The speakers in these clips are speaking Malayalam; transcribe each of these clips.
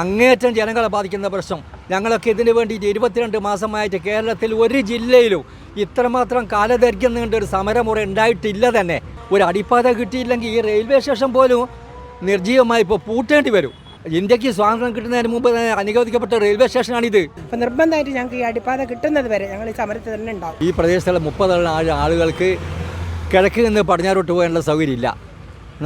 അങ്ങേയറ്റം ജനങ്ങളെ ബാധിക്കുന്ന പ്രശ്നം. ഞങ്ങളൊക്കെ ഇതിന് വേണ്ടിയിട്ട് ഇരുപത്തിരണ്ട് മാസമായിട്ട് കേരളത്തിൽ ഒരു ജില്ലയിലും ഇത്രമാത്രം കാലദൈർഘ്യം നീണ്ട ഒരു സമരമുറ ഉണ്ടായിട്ടില്ല തന്നെ. ഒരു അടിപ്പാത കിട്ടിയില്ലെങ്കിൽ ഈ റെയിൽവേ സ്റ്റേഷൻ പോലും നിർജീവമായി ഇപ്പോൾ പൂട്ടേണ്ടി വരും. ഇന്ത്യയ്ക്ക് സ്വാതന്ത്ര്യം കിട്ടുന്നതിന് മുമ്പ് തന്നെ അനുവദിക്കപ്പെട്ട റെയിൽവേ സ്റ്റേഷനാണിത്. അപ്പം നിർബന്ധമായിട്ട് ഞങ്ങൾക്ക് ഈ അടിപ്പാത കിട്ടുന്നത് വരെ ഞങ്ങൾ ഈ സമരത്തിൽ തന്നെ ഉണ്ടാവും. ഈ പ്രദേശത്തുള്ള മുപ്പത് ആളുകൾക്ക് കിഴക്ക് നിന്ന് പടിഞ്ഞാറോട്ട് പോകാനുള്ള സൗകര്യമില്ല.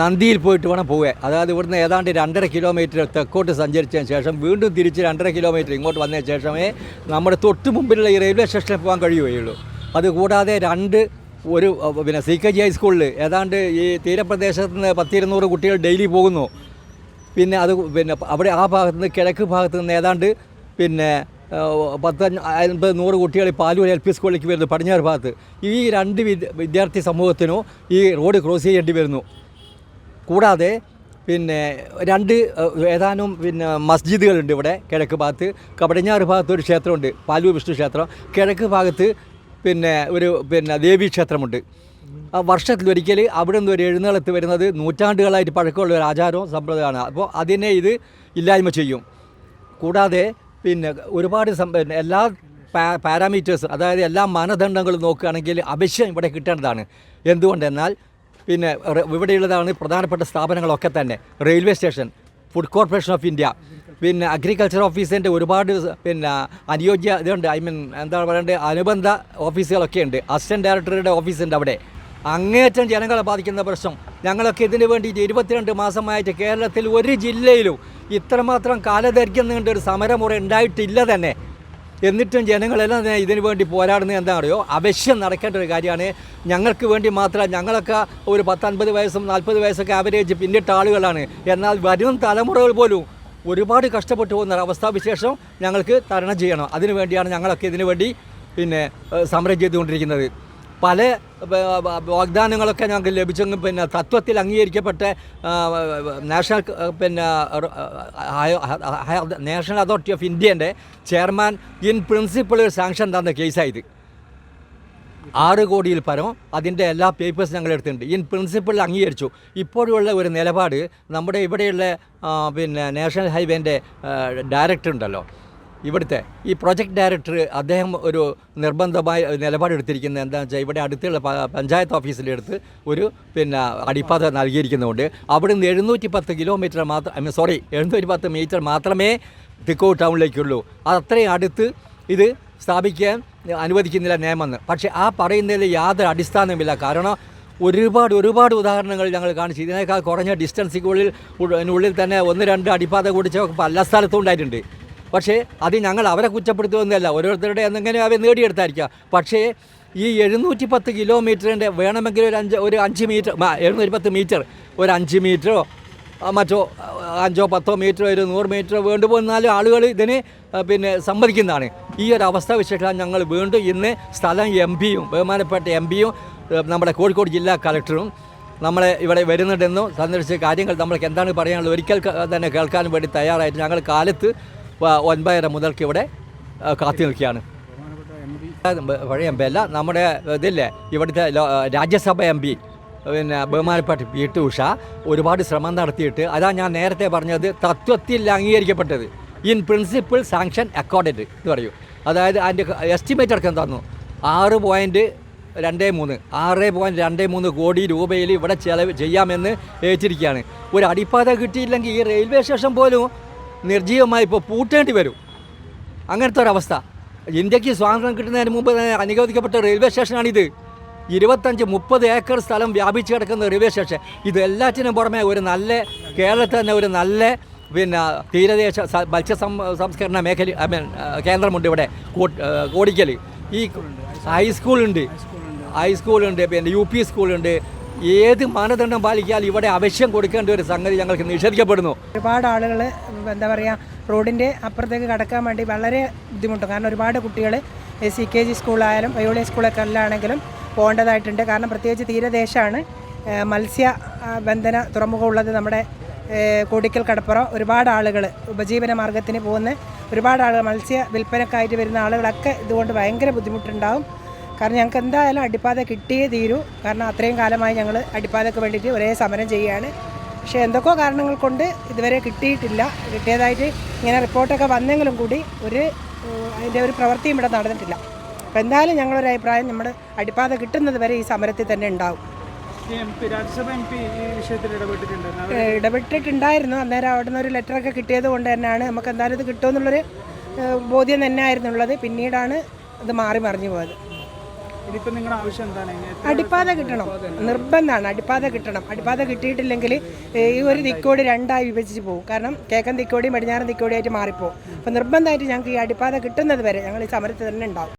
നന്ദിയിൽ പോയിട്ട് വേണം പോവുക അതായത് ഇവിടുന്ന് ഏതാണ്ട് രണ്ടര കിലോമീറ്റർ തെക്കോട്ട് സഞ്ചരിച്ചതിന് ശേഷം വീണ്ടും തിരിച്ച് രണ്ടര കിലോമീറ്റർ ഇങ്ങോട്ട് വന്നതിന് ശേഷമേ നമ്മുടെ തൊട്ട് മുമ്പിലുള്ള ഈ റെയിൽവേ സ്റ്റേഷനിൽ പോകാൻ കഴിയുകയുള്ളൂ. അതുകൂടാതെ രണ്ട് ഒരു പിന്നെ സി കെ ജി ഹൈസ്കൂളിൽ ഏതാണ്ട് ഈ തീരപ്രദേശത്ത് നിന്ന് പത്തിരുന്നൂറ് കുട്ടികൾ ഡെയിലി പോകുന്നു. പിന്നെ അത് പിന്നെ അവിടെ ആ ഭാഗത്ത് നിന്ന് കിഴക്ക് ഭാഗത്ത് നിന്ന് ഏതാണ്ട് പിന്നെ പത്ത് അൻപത് നൂറ് കുട്ടികൾ പാലൂർ എൽ പി സ്കൂളിലേക്ക് വരുന്നു പടിഞ്ഞാറ് ഭാഗത്ത്. ഈ രണ്ട് വിദ്യാർത്ഥി സമൂഹത്തിനോ ഈ റോഡ് ക്രോസ് ചെയ്യേണ്ടി വരുന്നു. കൂടാതെ പിന്നെ രണ്ട് ഏതാനും പിന്നെ മസ്ജിദുകളുണ്ട് ഇവിടെ കിഴക്ക് ഭാഗത്ത്. കപടിഞ്ഞാറ് ഭാഗത്ത് ഒരു ക്ഷേത്രമുണ്ട് പാലു വിഷ്ണു ക്ഷേത്രം. കിഴക്ക് ഭാഗത്ത് പിന്നെ ഒരു പിന്നെ ദേവീ ക്ഷേത്രമുണ്ട്. വർഷത്തിലൊരിക്കൽ അവിടെ നിന്ന് ഒരു എഴുന്നള്ളത്ത് വരുന്നത് നൂറ്റാണ്ടുകളായിട്ട് പഴക്കമുള്ള ഒരു ആചാരവും സമ്പ്രദായമാണ്. അപ്പോൾ അതിനെ ഇത് ഇല്ലായ്മ ചെയ്യും. കൂടാതെ പിന്നെ ഒരുപാട് എല്ലാ പാരാമീറ്റേഴ്സ് അതായത് എല്ലാ മാനദണ്ഡങ്ങളും നോക്കുകയാണെങ്കിൽ അവശ്യം ഇവിടെ കിട്ടേണ്ടതാണ്. എന്തുകൊണ്ടെന്നാൽ പിന്നെ ഇവിടെയുള്ളതാണ് പ്രധാനപ്പെട്ട സ്ഥാപനങ്ങളൊക്കെ തന്നെ. Railway station food corporation of India പിന്നെ അഗ്രികൾച്ചർ ഓഫീസിന്റെ ഒരുപാട് പിന്നെ അനുയോജ്യ ഇതുണ്ട്. ഐ മീൻ എന്താ പറയണ്ടത് അനുബന്ധ ഓഫീസുകളൊക്കെ ഉണ്ട്. അസിസ്റ്റന്റ് ഡയറക്ടറുടെ ഓഫീസുണ്ട് അവിടെ. അങ്ങേറ്റം ജനങ്ങളെ ബാധിക്കുന്ന പ്രശ്നം ഞങ്ങളൊക്കെ ഇതിന് വേണ്ടിയിട്ട് ഇരുപത്തിരണ്ട് മാസമായിട്ട് കേരളത്തിൽ ഒരു ജില്ലയിലും ഇത്രമാത്രം കാലദൈർഘ്യം നീണ്ട ഒരു സമരമുറ ഉണ്ടായിട്ടില്ല തന്നെ. എന്നിട്ടും ജനങ്ങളെല്ലാം ഇതിനു വേണ്ടി പോരാടുന്നത് എന്താ അറിയോ അവശ്യം നടക്കേണ്ട ഒരു കാര്യമാണ്. ഞങ്ങൾക്ക് വേണ്ടി മാത്രം ഞങ്ങളൊക്കെ ഒരു പത്തൻപത് വയസ്സും നാൽപ്പത് വയസ്സൊക്കെ ആവറേജ് പിന്നിട്ട ആളുകളാണ്. എന്നാൽ വരും തലമുറകൾ പോലും ഒരുപാട് കഷ്ടപ്പെട്ടു പോകുന്ന അവസ്ഥാവിശേഷം ഞങ്ങൾക്ക് തരണം ചെയ്യണം. അതിനു വേണ്ടിയാണ് ഞങ്ങളൊക്കെ ഇതിനു വേണ്ടി പിന്നെ സമരം ചെയ്തുകൊണ്ടിരിക്കുന്നത്. പല വാഗ്ദാനങ്ങളൊക്കെ ഞങ്ങൾക്ക് ലഭിച്ചെങ്കിൽ പിന്നെ തത്വത്തിൽ അംഗീകരിക്കപ്പെട്ട നാഷണൽ പിന്നെ നാഷണൽ അതോറിറ്റി ഓഫ് ഇന്ത്യന്റെ ചെയർമാൻ ഇൻ പ്രിൻസിപ്പിൾ സാങ്ഷൻ തന്ന കേസായത്. ആറ് കോടിയിൽ പരം അതിന്റെ എല്ലാ പേപ്പേഴ്സ് ഞങ്ങൾ എടുത്തിട്ടുണ്ട്. ഇൻ പ്രിൻസിപ്പിൾ അംഗീകരിച്ചു. ഇപ്പോഴുള്ള ഒരു നിലപാട് നമ്മുടെ ഇവിടെയുള്ള പിന്നെ നാഷണൽ ഹൈവേന്റെ ഡയറക്ടർ ഉണ്ടല്ലോ. ഇവിടുത്തെ ഈ പ്രൊജക്ട് ഡയറക്ടർ അദ്ദേഹം ഒരു നിർബന്ധമായ നിലപാടെടുത്തിരിക്കുന്നത് എന്താണെന്ന് വെച്ചാൽ ഇവിടെ അടുത്തുള്ള പഞ്ചായത്ത് ഓഫീസിലെടുത്ത് ഒരു പിന്നെ അടിപ്പാത നൽകിയിരിക്കുന്നതുകൊണ്ട് അവിടെ നിന്ന് എഴുന്നൂറ്റി പത്ത് കിലോമീറ്റർ മാത്രം ഐ മീൻ സോറി എഴുന്നൂറ്റി പത്ത് മീറ്റർ മാത്രമേ തിക്കോ ടൗണിലേക്കുള്ളൂ അത് അത്രയും അടുത്ത് ഇത് സ്ഥാപിക്കാൻ അനുവദിക്കുന്നില്ല നിയമമെന്ന് പക്ഷേ ആ പറയുന്നതിൽ യാതൊരു അടിസ്ഥാനമില്ല കാരണം ഒരുപാട് ഒരുപാട് ഉദാഹരണങ്ങൾ ഞങ്ങൾ കാണിച്ചു. ഇതിനേക്കാൾ കുറഞ്ഞ ഡിസ്റ്റൻസിനുള്ളിൽ ഉള്ളിൽ തന്നെ ഒന്ന് രണ്ട് അടിപ്പാത കൂടിച്ചൊക്കെ പല സ്ഥലത്തും ഉണ്ടായിട്ടുണ്ട്. പക്ഷേ അത് ഞങ്ങൾ അവരെ കുറ്റപ്പെടുത്തുമെന്നല്ല. ഓരോരുത്തരുടെ എന്തെങ്കിലും അവർ നേടിയെടുത്തായിരിക്കാം. പക്ഷേ ഈ എഴുന്നൂറ്റി പത്ത് കിലോമീറ്ററിന്റെ വേണമെങ്കിൽ ഒരു അഞ്ച് ഒരു അഞ്ച് മീറ്റർ എഴുന്നൂറ്റി പത്ത് മീറ്റർ ഒരു അഞ്ച് മീറ്ററോ മറ്റോ അഞ്ചോ പത്തോ മീറ്ററോ ഒരു നൂറ് മീറ്ററോ വേണ്ടു പോകുന്നാലും ആളുകൾ ഇതിന് പിന്നെ സമ്മതിക്കുന്നതാണ്. ഈ ഒരു അവസ്ഥ വിശേഷം ഞങ്ങൾ വീണ്ടും ഇന്ന് സ്ഥലം എം പിയും ബഹുമാനപ്പെട്ട എം പിയും നമ്മുടെ കോഴിക്കോട് ജില്ലാ കളക്ടറും നമ്മളെ ഇവിടെ വരുന്നുണ്ടെന്നും സന്ദർശിച്ച കാര്യങ്ങൾ നമ്മൾക്ക് എന്താണ് പറയാനുള്ളത് ഒരിക്കൽ തന്നെ കേൾക്കാൻ വേണ്ടി തയ്യാറായിട്ട് ഞങ്ങൾ കാലത്ത് ഒൻപതര മുതൽക്ക് ഇവിടെ കാത്തു നിൽക്കുകയാണ്. പഴയ എം പി അല്ല നമ്മുടെ ഇതില്ലേ ഇവിടുത്തെ രാജ്യസഭ എം പി പിന്നെ ബഹുമാനപ്പെട്ട പി ടി ഉഷ ഒരുപാട് ശ്രമം നടത്തിയിട്ട് അതാ ഞാൻ നേരത്തെ പറഞ്ഞത് തത്വത്തിൽ അംഗീകരിക്കപ്പെട്ടത്. ഇൻ പ്രിൻസിപ്പിൾ സാങ്ഷൻ അക്കോർഡഡ് എന്ന് പറയൂ. അതായത് അതിന്റെ എസ്റ്റിമേറ്റ് അടക്കം തന്നു. ആറ് പോയിന്റ് രണ്ട് മൂന്ന് ആറ് പോയിന്റ് രണ്ട് മൂന്ന് കോടി രൂപയിൽ ഇവിടെ ചെലവ് ചെയ്യാമെന്ന് ഏറ്റിരിക്കുകയാണ്. ഒരു അടിപ്പാത കിട്ടിയില്ലെങ്കിൽ ഈ റെയിൽവേ സ്റ്റേഷൻ പോലും നിർജീവമായി ഇപ്പോൾ പൂട്ടേണ്ടി വരും. അങ്ങനത്തെ ഒരവസ്ഥ. ഇന്ത്യയ്ക്ക് സ്വാതന്ത്ര്യം കിട്ടുന്നതിന് മുമ്പ് തന്നെ അനുവദിക്കപ്പെട്ട റെയിൽവേ സ്റ്റേഷനാണിത്. ഇരുപത്തഞ്ച് മുപ്പത് ഏക്കർ സ്ഥലം വ്യാപിച്ച് കിടക്കുന്ന റെയിൽവേ സ്റ്റേഷൻ. ഇതെല്ലാറ്റിനും പുറമെ ഒരു നല്ല കേരളത്തിൽ തന്നെ ഒരു നല്ല പിന്നെ തീരദേശ മത്സ്യ സംസ്കരണ മേഖല ഐ മീൻ കേന്ദ്രമുണ്ട് ഇവിടെ. കോടിക്കൽ ഈ ഹൈസ്കൂളുണ്ട്. ഹൈസ്കൂളുണ്ട്. പിന്നെ യു പി സ്കൂളുണ്ട്. ഏത് മാനദണ്ഡം പാലിക്കാൽ ഇവിടെ അവശ്യം കൊടുക്കേണ്ട ഒരു സംഗതി ഞങ്ങൾക്ക് നിഷേധിക്കപ്പെടുന്നു. ഒരുപാട് ആളുകൾ എന്താ പറയുക റോഡിന്റെ അപ്പുറത്തേക്ക് കടക്കാൻ വേണ്ടി വളരെ ബുദ്ധിമുട്ടും കാരണം ഒരുപാട് കുട്ടികൾ സി കെ ജി സ്കൂളായാലും വയോളി സ്കൂളൊക്കെ എല്ലാണെങ്കിലും പോകേണ്ടതായിട്ടുണ്ട്. കാരണം പ്രത്യേകിച്ച് തീരദേശമാണ് മത്സ്യ ബന്ധന തുറമുഖം ഉള്ളത് നമ്മുടെ കോടിക്കൽ കടപ്പുറം. ഒരുപാട് ആളുകൾ ഉപജീവന മാർഗത്തിന് പോകുന്ന ഒരുപാട് ആളുകൾ മത്സ്യ വിൽപ്പനക്കായിട്ട് വരുന്ന ആളുകളൊക്കെ ഇതുകൊണ്ട് ഭയങ്കര ബുദ്ധിമുട്ടുണ്ടാവും. കാരണം ഞങ്ങൾക്ക് എന്തായാലും അടിപ്പാത കിട്ടിയേ തീരൂ. കാരണം അത്രയും കാലമായി ഞങ്ങൾ അടിപ്പാതയ്ക്ക് വേണ്ടിയിട്ട് ഒരേ സമരം ചെയ്യുകയാണ്. പക്ഷേ എന്തൊക്കെയോ കാരണങ്ങൾ കൊണ്ട് ഇതുവരെ കിട്ടിയിട്ടില്ല. കിട്ടിയതായിട്ട് ഇങ്ങനെ റിപ്പോർട്ടൊക്കെ വന്നെങ്കിലും കൂടി ഒരു അതിന്റെ ഒരു പ്രവൃത്തിയും ഇവിടെ നടന്നിട്ടില്ല. അപ്പോൾ എന്തായാലും ഞങ്ങളൊരു അഭിപ്രായം നമ്മൾ അടിപ്പാത കിട്ടുന്നത് വരെ ഈ സമരത്തിൽ തന്നെ ഉണ്ടാവും. ഇടപെട്ടിട്ടുണ്ടായിരുന്നു. അന്നേരം അവിടെ നിന്ന് ഒരു ലെറ്ററൊക്കെ കിട്ടിയത് കൊണ്ട് തന്നെയാണ് നമുക്ക് എന്തായാലും ഇത് കിട്ടുമെന്നുള്ളൊരു ബോധ്യം തന്നെ ആയിരുന്നു ഉള്ളത്. പിന്നീടാണ് ഇത് മാറി മറിഞ്ഞു പോയത്. അടിപ്പാത കിട്ടണം. നിർബന്ധമാണ് അടിപ്പാത കിട്ടണം. അടിപ്പാത കിട്ടിയിട്ടില്ലെങ്കിൽ ഈ ഒരു ദിക്കോടി രണ്ടായി വിഭജിച്ച് പോകും. കാരണം കിഴക്കൻ തിക്കോടിയും പടിഞ്ഞാറൻ ദിക്കോടിയായിട്ട് മാറിപ്പോകും അപ്പോൾ നിർബന്ധമായിട്ട് ഞങ്ങൾക്ക് ഈ അടിപ്പാത കിട്ടുന്നത് വരെ ഞങ്ങൾ ഈ സമരത്തിൽ തന്നെ ഉണ്ടാവും.